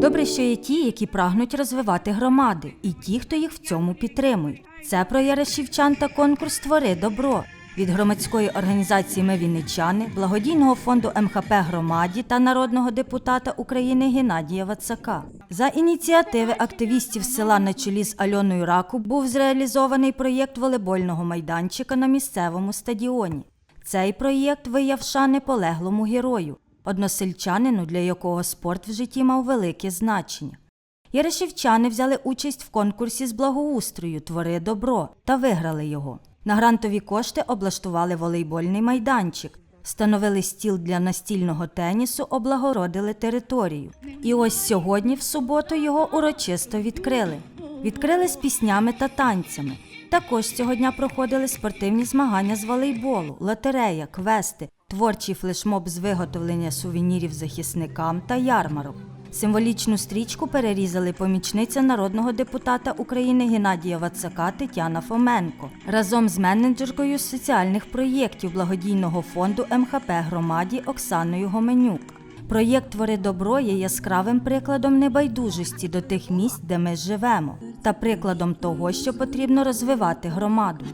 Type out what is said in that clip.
Добре, що є ті, які прагнуть розвивати громади, і ті, хто їх в цьому підтримують. Це про Ярешівчан та конкурс Твори добро від громадської організації Ми Вінничани, благодійного фонду МХП громаді та народного депутата України Геннадія Вацака. За ініціативи активістів села на чолі з Альоною Раку був зреалізований проєкт волейбольного майданчика на місцевому стадіоні. Цей проєкт вияв шани полеглому герою, односельчанину, для якого спорт в житті мав велике значення. Ярешівчани взяли участь в конкурсі з благоустрою Твори добро та виграли його. На грантові кошти облаштували волейбольний майданчик, встановили стіл для настільного тенісу, облагородили територію. І ось сьогодні, в суботу, його урочисто відкрили. Відкрили з піснями та танцями. Також цього дня проходили спортивні змагання з волейболу, лотерея, квести, творчий флешмоб з виготовлення сувенірів захисникам та ярмарок. Символічну стрічку перерізали помічниця народного депутата України Геннадія Вацака Тетяна Фоменко разом з менеджеркою соціальних проєктів благодійного фонду МХП громаді Оксаною Гоменюк. Проєкт Твори добро є яскравим прикладом небайдужості до тих місць, де ми живемо, та прикладом того, що потрібно розвивати громаду.